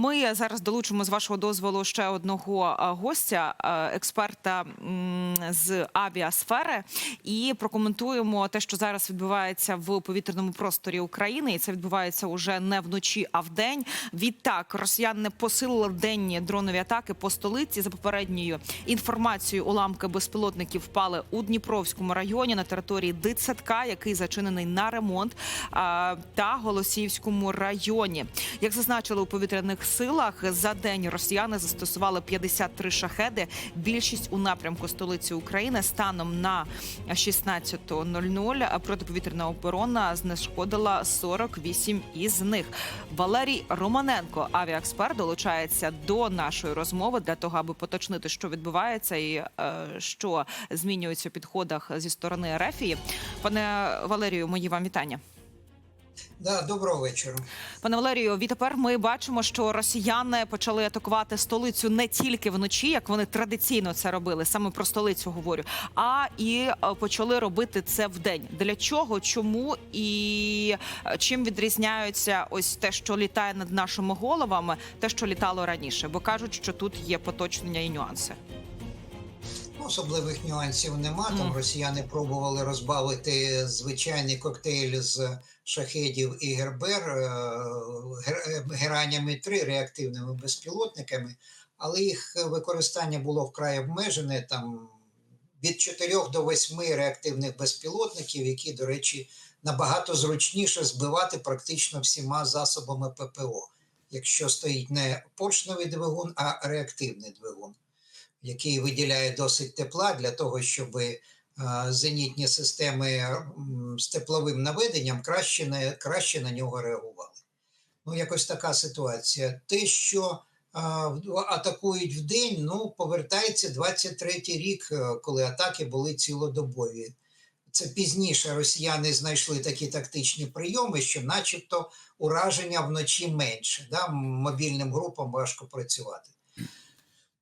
ми зараз долучимо з вашого дозволу ще одного гостя, експерта з авіасфери, і прокоментуємо те, що зараз відбувається в повітряному просторі України, і це відбувається уже не вночі, а вдень. Відтак росіяни посилили денні дронові атаки по столиці. За попередньою інформацією, уламки безпілотників впали у Дніпровському районі на території дитсадка, який зачинений на ремонт, та Голосіївському районі. Як зазначили у повітряних силах, за день росіяни застосували 53 шахеди. Більшість у напрямку столиці України станом на 16.00 протиповітряна оборона знешкодила 48 із них. Валерій Романенко, авіаексперт, долучається до нашої розмови для того, аби поточнити, що відбувається і е, що змінюється у підходах зі сторони Рефії. Пане Валерію, мої вам вітання. Да, доброго вечора. Пане Валерію, відтепер ми бачимо, що росіяни почали атакувати столицю не тільки вночі, як вони традиційно це робили, саме про столицю говорю, а і е, почали робити це вдень. Для чого, чому і е, чим відрізняються ось те, що літає над нашими головами, те, що літало раніше, бо кажуть, що тут є поточнення і нюанси. Особливих нюансів нема. Там росіяни пробували розбавити звичайний коктейль з шахедів і гербер е, е, геранями 3 реактивними безпілотниками, але їх використання було вкрай обмежене. Там від 4 до 8 реактивних безпілотників, які, до речі, набагато зручніше збивати практично всіма засобами ППО, якщо стоїть не поршневий двигун, а реактивний двигун. який виділяє досить тепла для того, щоб е, зенітні системи з тепловим наведенням краще, на, краще на нього реагували. Ну, якось така ситуація. Те, що е, атакують в день, ну, повертається 23-й рік, е, коли атаки були цілодобові. Це пізніше росіяни знайшли такі тактичні прийоми, що, начебто, ураження вночі менше. Да? Мобільним групам важко працювати.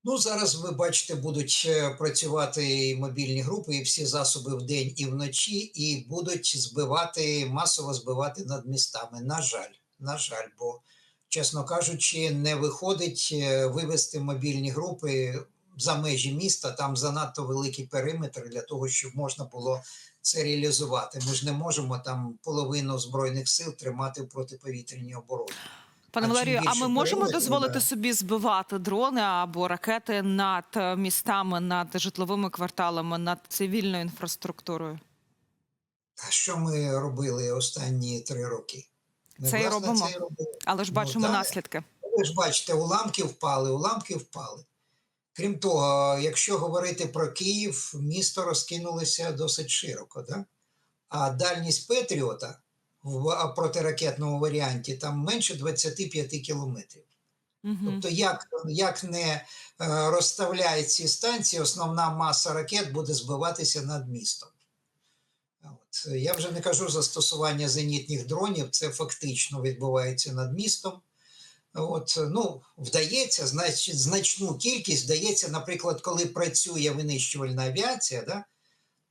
Ну, зараз ви бачите, будуть е, працювати і мобільні групи, і всі засоби вдень і вночі, і будуть збивати, масово збивати над містами. На жаль, на жаль, бо, чесно кажучи, не виходить е, вивести мобільні групи за межі міста. Там занадто великий периметр для того, щоб можна було це реалізувати. Ми ж не можемо там половину збройних сил тримати в протиповітряній обороні. Пане А Валерію, а ми можемо перелетів, дозволити собі збивати дрони або ракети над е, містами, над житловими кварталами, над цивільною інфраструктурою? А що ми робили останні три роки? Ми, Це і робимо. це робили. Але ж Ну, бачимо так. наслідки. Ви ж бачите, уламки впали, уламки впали. Крім того, якщо говорити про Київ, місто розкинулося досить широко, да? а дальність Петріота в протиракетному варіанті там менше 25 кілометрів. Угу. Тобто, як, як не е, розставляють ці станції, основна маса ракет буде збиватися над містом. От. Я вже не кажу застосування зенітних дронів, це фактично відбувається над містом. От, ну, вдається, значить, значну кількість вдається, наприклад, коли працює винищувальна авіація, да,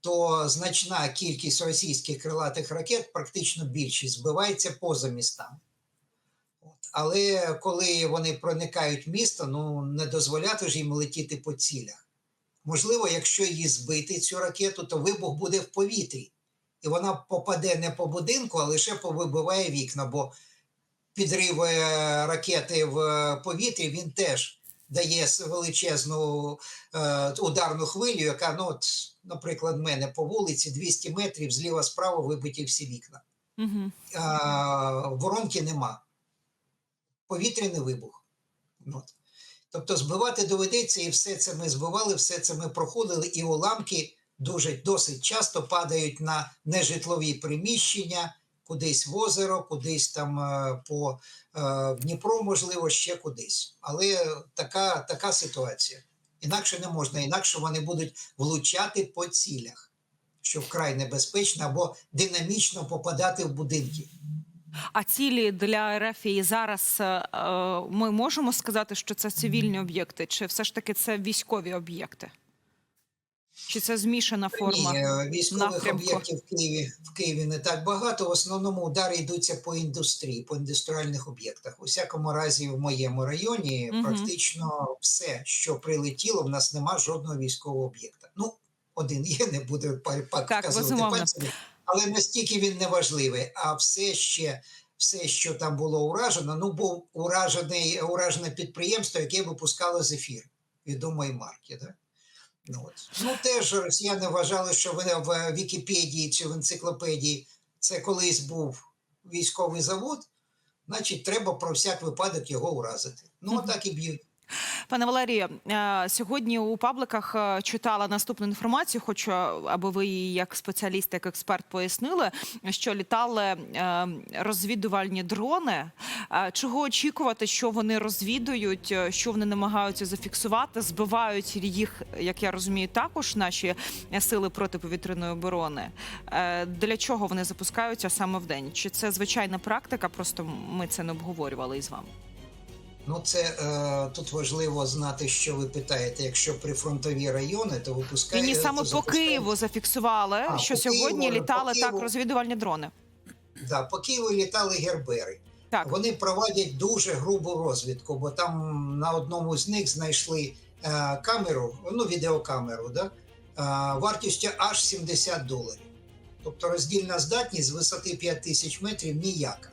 то значна кількість російських крилатих ракет, практично більшість, збивається поза містами. Але коли вони проникають в місто, ну не дозволяти ж їм летіти по цілях. Можливо, якщо її збити, цю ракету, то вибух буде в повітрі. І вона попаде не по будинку, а лише повибиває вікна, бо підрив е, ракети в е, повітрі він теж дає величезну е, ударну хвилю, яка, ну, от, наприклад, в мене по вулиці 200 метрів зліва справа вибиті всі вікна. Угу. А, воронки нема. Повітряний вибух. От. Тобто збивати доведеться, і все це ми збивали, все це ми проходили, і уламки дуже досить часто падають на нежитлові приміщення, кудись в озеро, кудись там е, по е, Дніпро, можливо, ще кудись. Але така, така ситуація. Інакше не можна, інакше вони будуть влучати по цілях, що вкрай небезпечно, або динамічно попадати в будинки. А цілі для РФ і зараз е, ми можемо сказати, що це цивільні об'єкти, чи все ж таки це військові об'єкти? Чи це змішана форма? Ні, е, військових напрямку? об'єктів в Києві, в Києві не так багато. В основному удари йдуться по індустрії, по індустріальних об'єктах. У всякому разі, в моєму районі Мгм. практично все, що прилетіло, в нас нема жодного військового об'єкта. Ну, один є, не па- показувати пальцями, але настільки він не важливий. А все ще. Все, що там було уражено, ну був уражений уражене підприємство, яке випускало зефір відомої марки. Да? Ну, ну теж росіяни вважали, що в Вікіпедії чи в енциклопедії це колись був військовий завод, значить, треба про всяк випадок його уразити. Ну, Мгм. отак і б'ють. Пане Валерію, е, сьогодні у пабликах е, читала наступну інформацію. Хочу, аби ви її як спеціаліст, як експерт пояснили, що літали е, розвідувальні дрони. Е, Чого очікувати, що вони розвідують, е, що вони намагаються зафіксувати, збивають їх, як я розумію, також наші сили протиповітряної оборони. Е, Для чого вони запускаються саме в день? Чи це звичайна практика? Просто ми це не обговорювали із вами. Ну, це е, тут важливо знати, що ви питаєте. Якщо прифронтові райони, то випускають. Ні, саме то по Києву зафіксували, А, що сьогодні Києву, літали по так розвідувальні дрони. Да, по Києву літали гербери. Так, Вони проводять дуже грубу розвідку, бо там на одному з них знайшли е, камеру, ну відеокамеру, да, е, вартістю аж 70 доларів. Тобто роздільна здатність з висоти 5 тисяч метрів ніяка.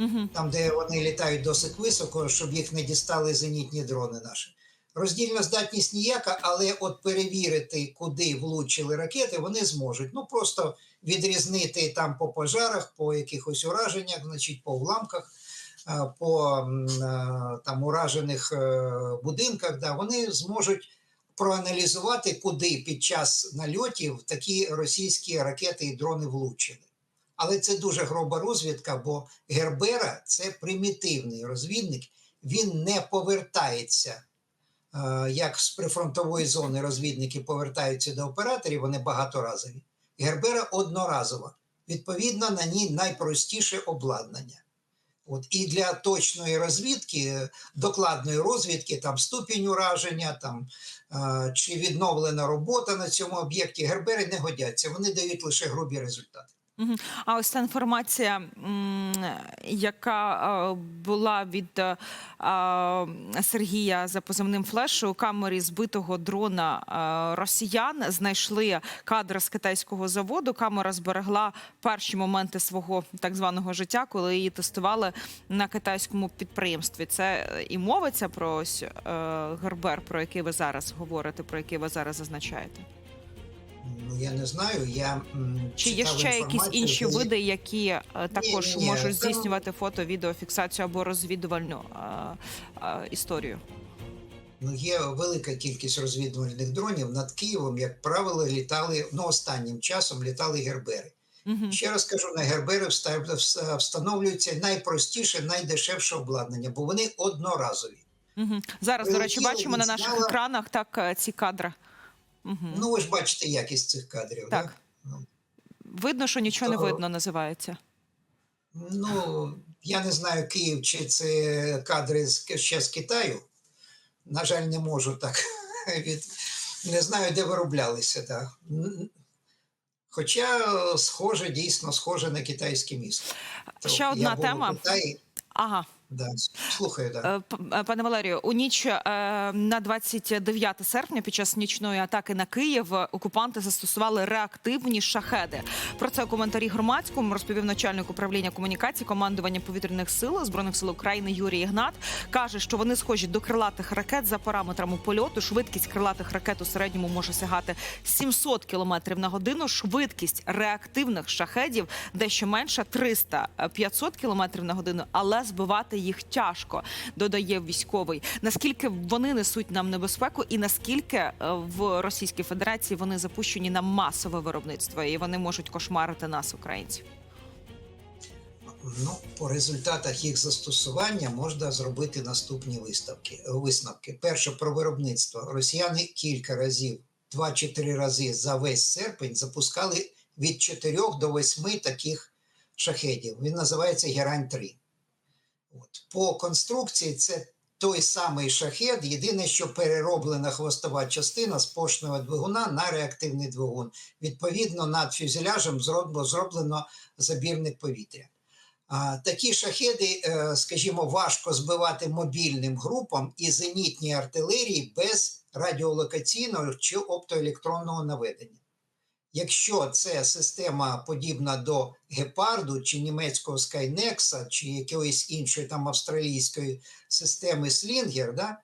Угу. Там, де вони літають досить високо, щоб їх не дістали зенітні дрони наші. Роздільна здатність ніяка, але от перевірити, куди влучили ракети, вони зможуть. Ну просто відрізнити там по пожарах, по якихось ураженнях, значить, по уламках, е, по е, там уражених е, будинках. Да, вони зможуть проаналізувати, куди під час нальотів такі російські ракети і дрони влучили. Але це дуже груба розвідка, бо Гербера це примітивний розвідник, він не повертається. е, Як з прифронтової зони розвідники повертаються до операторів, вони багаторазові. Гербера одноразова. Відповідно, на ній найпростіше обладнання. От, і для точної розвідки, докладної розвідки, там ступінь ураження, там, е, чи відновлена робота на цьому об'єкті, гербери не годяться, вони дають лише грубі результати. А ось ця інформація, яка е, була від е, Сергія за позивним флеш у камері збитого дрона е, росіян, знайшли кадр з китайського заводу. Камера зберегла перші моменти свого так званого життя, коли її тестували на китайському підприємстві. Це і мовиться про ось Гербер, про який ви зараз говорите, про який ви зараз зазначаєте. Ну, я не знаю. Я, Чи є ще якісь інші коли- види, які е, також ні, можуть там- здійснювати фото, відеофіксацію або розвідувальну е, е, історію? Ну, є велика кількість розвідувальних дронів над Києвом, як правило, літали, ну, останнім часом літали гербери. Угу. Ще раз кажу, на гербери вста- вс- встановлюється найпростіше, найдешевше обладнання, бо вони одноразові. Угу. Зараз, до речі, бачимо на наших відзняла. екранах так е, ці кадри. Угу. Ну, ви ж бачите якість цих кадрів. Так. Да? Ну, Видно, що нічого не видно, називається. Ну, я не знаю, Київ чи це кадри ще з Китаю. На жаль, не можу так від. Не знаю, де вироблялися. Да. Хоча е, схоже, дійсно схоже на китайське місто. Ще Я одна тема. Китаї, Ага. Да, слухаю, да. Е, е, Пане Валерію, у ніч е, на 29 серпня під час нічної атаки на Київ окупанти застосували реактивні шахеди. Про це у коментарі громадському розповів начальник управління комунікації командування повітряних сил збройних сил України Юрій Ігнат. каже, що вони схожі до крилатих ракет за параметрами польоту. Швидкість крилатих ракет у середньому може сягати 700 км на годину. Швидкість реактивних шахедів дещо менша 300-500 км на годину, але збивати їх тяжко, додає військовий. Наскільки вони несуть нам небезпеку, і наскільки е, в Російській Федерації вони запущені на масове виробництво, і вони можуть кошмарити нас, українців. Ну, по результатах їх застосування можна зробити наступні виставки, висновки. Перше про виробництво. Росіяни кілька разів, два чи три рази за весь серпень запускали від 4 до 8 таких шахедів. Він називається Герань 3. От. По конструкції це той самий шахет, єдине, що перероблена хвостова частина з поршневого двигуна на реактивний двигун. Відповідно, над фюзеляжем зроблено, забірник повітря. А, такі шахеди, е, скажімо, важко збивати мобільним групам і зенітній артилерії без радіолокаційного чи оптоелектронного наведення. Якщо це система подібна до гепарду чи німецького Скайнекса, чи якоїсь іншої там австралійської системи Слінгер, да,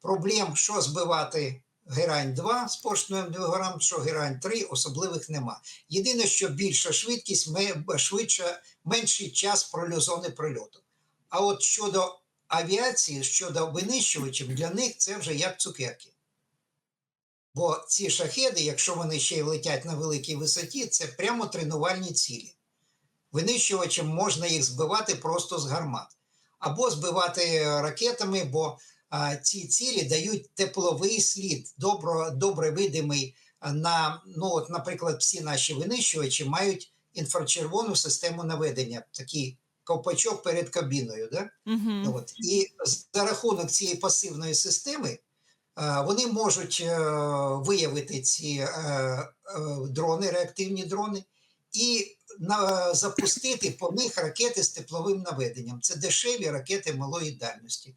проблем, що збивати Герань 2 з поршневим двигуном, що Герань 3, особливих нема. Єдине, що більша швидкість, швидше, менший час прольоту, зони прольоту. А от щодо авіації, щодо винищувачів, для них це вже як цукерки. Бо ці шахеди, якщо вони ще й летять на великій висоті, це прямо тренувальні цілі. Винищувачем можна їх збивати просто з гармат. Або збивати ракетами, бо а, ці цілі дають тепловий слід, добро, добре видимий на, ну, от, наприклад, всі наші винищувачі мають інфрачервону систему наведення, такий ковпачок перед кабіною. Да? Угу. От. І за рахунок цієї пасивної системи вони можуть е, виявити ці е, е, дрони, реактивні дрони, і запустити по них ракети з тепловим наведенням. Це дешеві ракети малої дальності.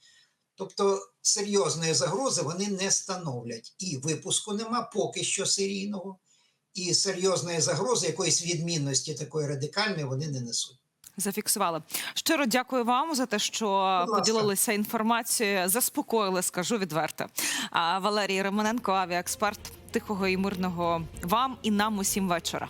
Тобто серйозної загрози вони не становлять. І випуску нема поки що серійного, і серйозної загрози, якоїсь відмінності такої радикальної вони не несуть. Зафіксували. Щиро дякую вам за те, що поділилися інформацією. Заспокоїли, скажу відверто. А Валерій Романенко, авіаексперт тихого і мирного вам і нам усім вечора.